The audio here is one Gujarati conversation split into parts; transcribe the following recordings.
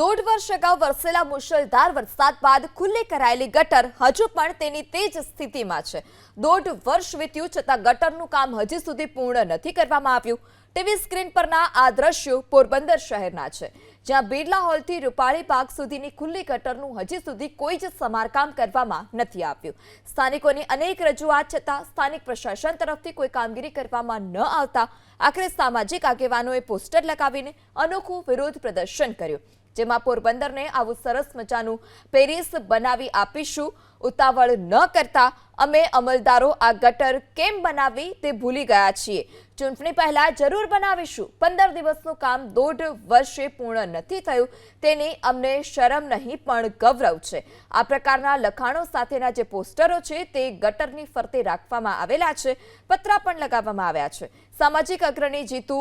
દોઢ વર્ષ અગાઉ વરસેલા મુશળધાર વરસાદ બાદ ખુલ્લી કરાયેલી ગટર હજુ પણ તેની તે જ સ્થિતિમાં છે. દોઢ વર્ષ વીત્યું છતાં ગટરનું કામ હજી સુધી પૂર્ણ નથી કરવામાં આવ્યું. ટીવી સ્ક્રીન પરના આ દ્રશ્યો પોરબંદર શહેરના છે. જ્યાં બિરલા હોલથી રૂપાળી પાર્ક સુધીની ખુલ્લી ગટરનું હજી સુધી કોઈ જ સમારકામ કરવામાં નથી આવ્યું. સ્થાનિકોની અનેક રજૂઆત છતાં સ્થાનિક પ્રશાસન તરફથી કોઈ કામગીરી કરવામાં ન આવતા આખરે સામાજિક આગેવાનોએ પોસ્ટર લગાવીને અનોખું વિરોધ પ્રદર્શન કર્યું. જેમાં પોરબંદરને આવું સરસ મજાનું પેરિસ બનાવી આપીશું. ઉતાવળ ન કરતા અમે અમલદારો આ ગટર કેમ બનાવી તે ભૂલી ગયા છીએ. ચૂંટણી પહેલા જરૂર બનાવીશું. પંદર દિવસનું કામ દોઢ વર્ષે પૂર્ણ નથી થયું. તેની અમને શરમ નહીં, પણ ગૌરવ છે. આ પ્રકારના લખાણો સાથેના જે પોસ્ટરો છે તે ગટરની ફરતે રાખવામાં આવેલા છે. પતરા પણ લગાવવામાં આવ્યા છે. સામાજિક અગ્રણી જીતુ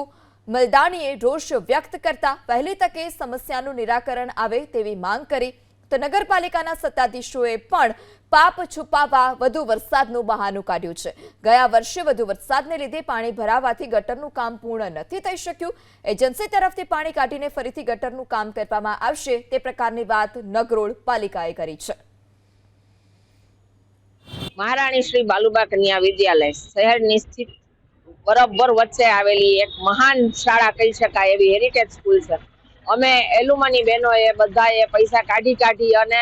મલદાણીએ રોષ વ્યક્ત કરતા વહેલી તકે સમસ્યાનું નિરાકરણ આવે તેવી માંગ કરી. તો નગરપાલિકાના સત્તાધીશોએ પણ પાપ છુપાવવા વધુ વરસાદનું બહાનું કાઢ્યું છે. ગયા વર્ષે વધુ વરસાદને લીધે પાણી ભરાવાથી ગટરનું કામ પૂર્ણ નથી થઈ શક્યું. એજન્સી તરફથી પાણી કાઢીને ફરીથી ગટરનું કામ કરવામાં આવશે તે પ્રકારની વાત નગરોળ પાલિકાએ કરી છે. મહારાણી શ્રી બાલુબા કન્યા વિદ્યાલય શહેરની સ્થિત બરોબર વચ્ચે આવેલી એક મહાન શાળા કહી શકાય એવી હેરિટેજ સ્કૂલ છે. અમે એલુમની બહેનોએ બધાએ પૈસા કાઢી કાઢી અને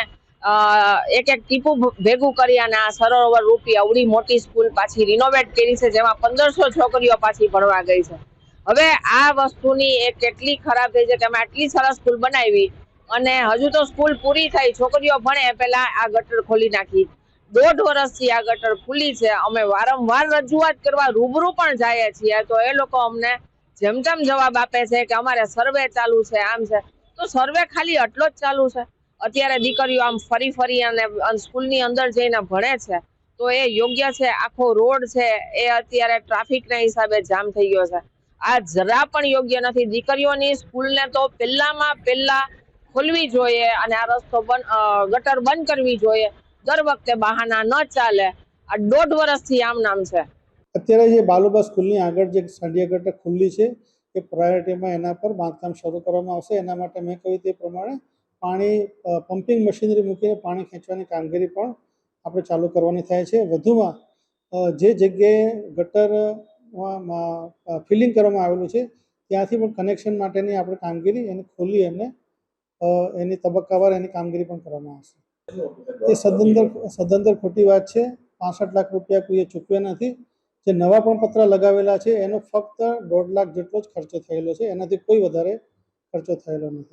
એક એક ટીપું ભેગું કરી અને આ સરોવર રૂપી અવડી મોટી સ્કૂલ પાછી રિનોવેટ કરી છે, જેમાં પંદરસો છોકરીઓ પાછી ભણવા ગઈ છે. હવે આ વસ્તુની એક કેટલી ખરાબ થઈ છે કે અમે આટલી સરસ સ્કૂલ બનાવી અને હજુ તો સ્કૂલ પૂરી થઈ, છોકરીઓ ભણે, પહેલા આ ગટર ખોલી નાખી. દોઢ વર્ષથી આ ગટર ખુલ્લી છે. અમે વારંવાર રજૂઆત કરવા રૂબરૂ પણ જઈએ છીએ. તો એ લોકો અમને જેમ તેમ જવાબ આપે છે કે અમારે સર્વે ચાલુ છે, આમ છે. તો સર્વે ખાલી આટલો જ ચાલુ છે. અત્યારે દીકરીઓ આમ ફરી ફરી અને સ્કૂલની અંદર જઈને ભણે છે. તો એ યોગ્ય છે, આખો રોડ છે, એ અત્યારે ટ્રાફિકના હિસાબે જામ થઈ ગયો છે. આ જરા પણ યોગ્ય નથી. દીકરીઓની સ્કૂલને તો પહેલામાં પહેલા ખોલવી જોઈએ અને આ રસ્તો બંધ ગટર બંધ કરવી જોઈએ. દર વખતે બહાના ન ચાલે. આ દોઢ વર્ષથી આમ નામ છે. અત્યારે જે બાલુબા સ્કૂલની આગળ જે સાંડિયા ગટર ખુલ્લી છે, એ પ્રાયોરિટીમાં એના પર બાંધકામ શરૂ કરવામાં આવશે. એના માટે મેં કહ્યું તે પ્રમાણે પાણી પમ્પિંગ મશીનરી મૂકીને પાણી ખેંચવાની કામગીરી પણ આપણે ચાલુ કરવાની થાય છે. વધુમાં જે જગ્યાએ ગટર ફિલિંગ કરવામાં આવેલું છે, ત્યાંથી પણ કનેક્શન માટેની આપણે કામગીરી એને ખોલી અને એની તબક્કાવાર એની કામગીરી પણ કરવામાં આવશે. એ સદંતર સદંતર ખોટી વાત છે. પાસઠ લાખ રૂપિયા કોઈએ ચૂકવ્યા નથી. જે નવા પણ પત્ર લગાવેલા છે એનો ફક્ત દોઢ લાખ જેટલો જ ખર્ચો થયેલો છે. એનાથી કોઈ વધારે ખર્ચો થયેલો નથી.